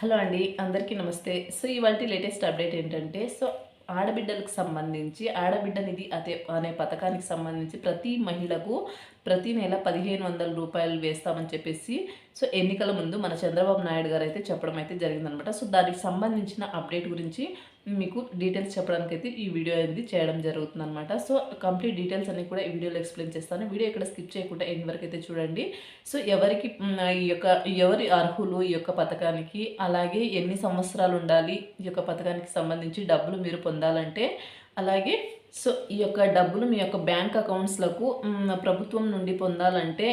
Hello అండి అందరికీ నమస్తే. సో ఇవాళ లేటెస్ట్ అప్డేట్ ఏంటంటే సో ఆడబిడ్డలకు సంబంధించి ఆడబిడ్డ నిధి అదే అనే పథకానికి సంబంధించి ప్రతి మహిళకు ప్రతి నెల పదిహేను వందల రూపాయలు వేస్తామని చెప్పేసి సో ఎన్నికల ముందు మన చంద్రబాబు నాయుడు గారు అయితే చెప్పడం అయితే జరిగిందనమాట. సో దానికి సంబంధించిన అప్డేట్ గురించి మీకు డీటెయిల్స్ చెప్పడానికి అయితే ఈ వీడియో అనేది చేయడం జరుగుతుంది అనమాట సో కంప్లీట్ డీటెయిల్స్ అన్ని కూడా ఈ వీడియోలో ఎక్స్ప్లెయిన్ చేస్తాను. వీడియో ఇక్కడ స్కిప్ చేయకుండా ఎన్ని వరకు అయితే చూడండి. సో ఎవరికి ఈ యొక్క ఎవరి అర్హులు ఈ యొక్క పథకానికి అలాగే ఎన్ని సంవత్సరాలు ఉండాలి ఈ యొక్క పథకానికి సంబంధించి డబ్బులు మీరు పొందాలంటే అలాగే సో ఈ యొక్క డబ్బులు మీ యొక్క బ్యాంక్ అకౌంట్స్లకు ప్రభుత్వం నుండి పొందాలంటే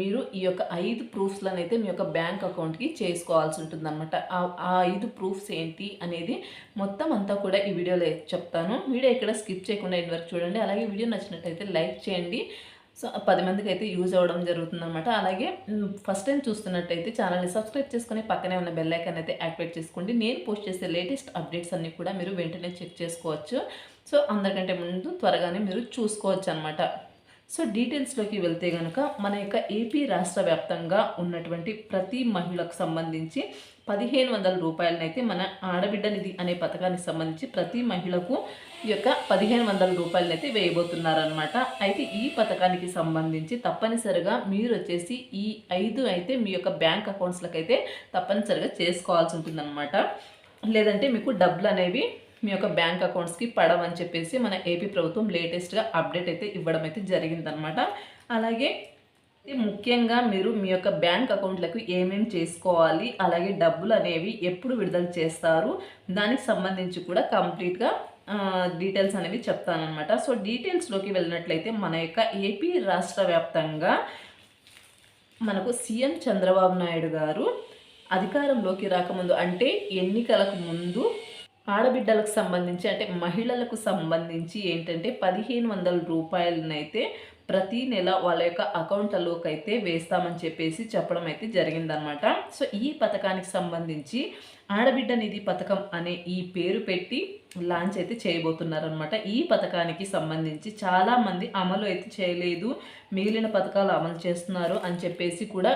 మీరు ఈ యొక్క ఐదు ప్రూఫ్స్లను అయితే మీ యొక్క బ్యాంక్ అకౌంట్కి చేసుకోవాల్సి ఉంటుంది అనమాట ఆ ఐదు ప్రూఫ్స్ ఏంటి అనేది మొత్తం అంతా కూడా ఈ వీడియోలో చెప్తాను. వీడియో ఇక్కడ స్కిప్ చేయకుండా ఎండ్ వరకు చూడండి. అలాగే వీడియో నచ్చినట్టయితే లైక్ చేయండి. సో పది మందికి అయితే యూజ్ అవ్వడం జరుగుతుంది అనమాట అలాగే ఫస్ట్ టైం చూస్తున్నట్టయితే ఛానల్ని సబ్స్క్రైబ్ చేసుకుని పక్కనే ఉన్న బెల్ ఐకాన్ అయితే యాక్టివేట్ చేసుకోండి. నేను పోస్ట్ చేసే లేటెస్ట్ అప్డేట్స్ అన్నీ కూడా మీరు వెంటనే చెక్ చేసుకోవచ్చు. సో అందరికంటే ముందు త్వరగానే మీరు చూసుకోవచ్చు అనమాట సో డీటెయిల్స్లోకి వెళ్తే కనుక మన యొక్క ఏపీ రాష్ట్ర వ్యాప్తంగా ఉన్నటువంటి ప్రతి మహిళకు సంబంధించి పదిహేను వందల రూపాయలనైతే మన ఆడబిడ్డ నిధి అనే పథకానికి సంబంధించి ప్రతి మహిళకు ఈ యొక్క పదిహేను వందల రూపాయలనైతే వేయబోతున్నారనమాట అయితే ఈ పథకానికి సంబంధించి తప్పనిసరిగా మీరు వచ్చేసి ఈ ఐదు అయితే మీ యొక్క బ్యాంక్ అకౌంట్స్లకు అయితే తప్పనిసరిగా చేసుకోవాల్సి ఉంటుందన్నమాట. లేదంటే మీకు డబ్బులు అనేవి మీ యొక్క బ్యాంక్ అకౌంట్స్కి పడవని చెప్పేసి మన ఏపీ ప్రభుత్వం లేటెస్ట్గా అప్డేట్ అయితే ఇవ్వడం అయితే జరిగిందనమాట అలాగే ముఖ్యంగా మీరు మీ యొక్క బ్యాంక్ అకౌంట్లకు ఏమేమి చేసుకోవాలి అలాగే డబ్బులు అనేవి ఎప్పుడు విడుదల చేస్తారు దానికి సంబంధించి కూడా కంప్లీట్గా డీటెయిల్స్ అనేవి చెప్తానమాట సో డీటెయిల్స్లోకి వెళ్ళినట్లయితే మన యొక్క ఏపీ రాష్ట్ర వ్యాప్తంగా మనకు సీఎం చంద్రబాబు నాయుడు గారు అధికారంలోకి రాకముందు అంటే ఎన్నికలకు ముందు ఆడబిడ్డలకు సంబంధించి అంటే మహిళలకు సంబంధించి ఏంటంటే పదిహేను వందల రూపాయలనైతే ప్రతి నెల వాళ్ళ యొక్క అకౌంట్లలోకి అయితే వేస్తామని చెప్పేసి చెప్పడం అయితే జరిగిందనమాట సో ఈ పథకానికి సంబంధించి ఆడబిడ్డ నిధి పథకం అనే ఈ పేరు పెట్టి లాంచ్ అయితే చేయబోతున్నారనమాట ఈ పథకానికి సంబంధించి చాలామంది అమలు అయితే చేయలేదు. మిగిలిన పథకాలు అమలు చేస్తున్నారు అని చెప్పేసి కూడా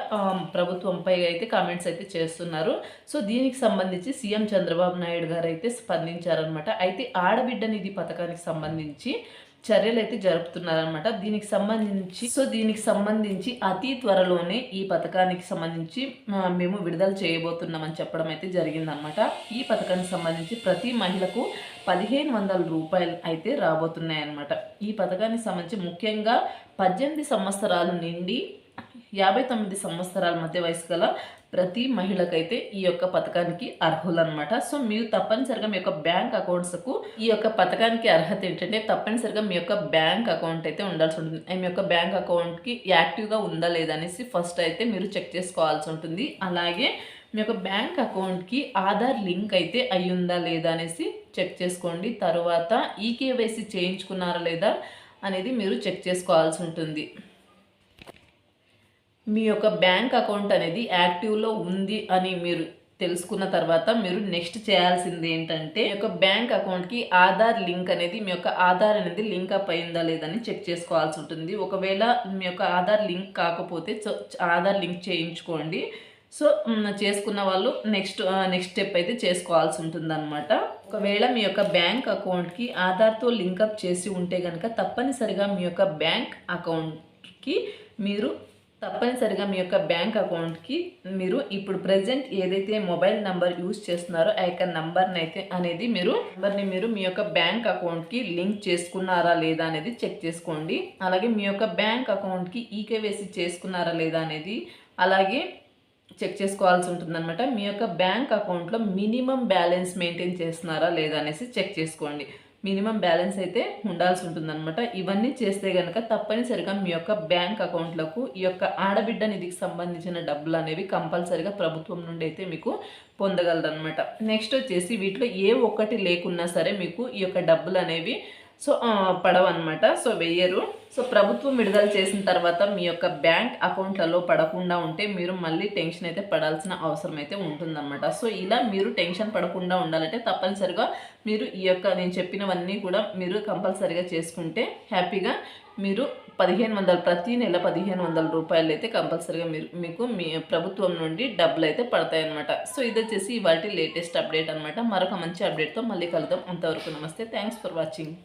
ప్రభుత్వంపై అయితే కామెంట్స్ అయితే చేస్తున్నారు. సో దీనికి సంబంధించి సీఎం చంద్రబాబు నాయుడు గారు అయితే స్పందించారనమాట అయితే ఆడబిడ్డ నిధి పథకానికి సంబంధించి చర్యలు అయితే జరుపుతున్నారనమాట దీనికి సంబంధించి సో దీనికి సంబంధించి అతి త్వరలోనే ఈ పథకానికి సంబంధించి మేము విడుదల చేయబోతున్నామని చెప్పడం అయితే జరిగిందనమాట ఈ పథకానికి సంబంధించి ప్రతి మహిళకు పదిహేను వందల రూపాయలు అయితే రాబోతున్నాయన్నమాట. ఈ పథకానికి సంబంధించి ముఖ్యంగా పద్దెనిమిది సంవత్సరాలు నిండి యాభై తొమ్మిది సంవత్సరాల మధ్య వయసు గల ప్రతి మహిళకైతే ఈ యొక్క పథకానికి అర్హులన్నమాట. సో మీరు తప్పనిసరిగా మీ యొక్క బ్యాంక్ అకౌంట్స్కు ఈ యొక్క పథకానికి అర్హత ఏంటంటే తప్పనిసరిగా మీ యొక్క బ్యాంక్ అకౌంట్ అయితే ఉండాల్సి ఉంటుంది. మీ యొక్క బ్యాంక్ అకౌంట్కి యాక్టివ్గా ఉందా లేదా అనేసి ఫస్ట్ అయితే మీరు చెక్ చేసుకోవాల్సి ఉంటుంది. అలాగే మీ యొక్క బ్యాంక్ అకౌంట్కి ఆధార్ లింక్ అయితే అయ్యుందా లేదా అనేసి చెక్ చేసుకోండి. తర్వాత ఈకేవైసీ చేయించుకున్నారా లేదా అనేది మీరు చెక్ చేసుకోవాల్సి ఉంటుంది. మీ యొక్క బ్యాంక్ అకౌంట్ అనేది యాక్టివ్లో ఉంది అని మీరు తెలుసుకున్న తర్వాత మీరు నెక్స్ట్ చేయాల్సింది ఏంటంటే మీ యొక్క బ్యాంక్ అకౌంట్కి ఆధార్ లింక్ అనేది మీ యొక్క ఆధార్ అనేది లింక్ అప్ అయిందా లేదని చెక్ చేసుకోవాల్సి ఉంటుంది. ఒకవేళ మీ యొక్క ఆధార్ లింక్ కాకపోతే సో ఆధార్ లింక్ చేయించుకోండి. సో చేసుకున్న వాళ్ళు నెక్స్ట్ నెక్స్ట్ స్టెప్ అయితే చేసుకోవాల్సి ఉంటుందన్నమాట. ఒకవేళ మీ యొక్క బ్యాంక్ అకౌంట్కి ఆధార్తో లింకప్ చేసి ఉంటే కనుక తప్పనిసరిగా మీ యొక్క బ్యాంక్ అకౌంట్కి మీరు తప్పనిసరిగా మీ యొక్క బ్యాంక్ అకౌంట్కి మీరు ఇప్పుడు ప్రజెంట్ ఏదైతే మొబైల్ నంబర్ యూజ్ చేస్తున్నారో ఆ యొక్క నంబర్ని అయితే అనేది మీరు నెంబర్ని మీరు మీ యొక్క బ్యాంక్ అకౌంట్కి లింక్ చేసుకున్నారా లేదా అనేది చెక్ చేసుకోండి. అలాగే మీ యొక్క బ్యాంక్ అకౌంట్కి ఈకేవైసీ చేసుకున్నారా లేదా అనేది అలాగే చెక్ చేసుకోవాల్సి ఉంటుందన్నమాట. మీ యొక్క బ్యాంక్ అకౌంట్లో మినిమం బ్యాలెన్స్ మెయింటైన్ చేస్తున్నారా లేదా అనేసి చెక్ చేసుకోండి. మినిమం బ్యాలెన్స్ అయితే ఉండాల్సి ఉంటుందన్నమాట. ఇవన్నీ చేస్తే కనుక తప్పనిసరిగా మీ యొక్క బ్యాంక్ అకౌంట్లకు ఈ యొక్క ఆడబిడ్డ నిధికి సంబంధించిన డబ్బులు అనేవి కంపల్సరిగా ప్రభుత్వం నుండి అయితే మీకు పొందగలరనమాట నెక్స్ట్ వచ్చేసి వీటిలో ఏ ఒక్కటి లేకున్నా సరే మీకు ఈ యొక్క డబ్బులు అనేవి సో పడవ పడవన్నమాట. సో వెయ్యరు. సో ప్రభుత్వం విడుదల చేసిన తర్వాత మీ యొక్క బ్యాంక్ అకౌంట్లలో పడకుండా ఉంటే మీరు మళ్ళీ టెన్షన్ అయితే పడాల్సిన అవసరం అయితే ఉంటుందన్నమాట. సో ఇలా మీరు టెన్షన్ పడకుండా ఉండాలంటే తప్పనిసరిగా మీరు ఈ యొక్క నేను చెప్పినవన్నీ కూడా మీరు కంపల్సరిగా చేసుకుంటే హ్యాపీగా మీరు పదిహేను వందలు ప్రతి నెల పదిహేను వందల రూపాయలు అయితే కంపల్సరీగా మీరు మీకు మీ ప్రభుత్వం నుండి డబ్బులు అయితే పడతాయన్నమాట. సో ఇది వచ్చేసి వాటి లేటెస్ట్ అప్డేట్ అనమాట మరొక మంచి అప్డేట్తో మళ్ళీ కలుద్దాం. అంతవరకు నమస్తే. Thanks for watching.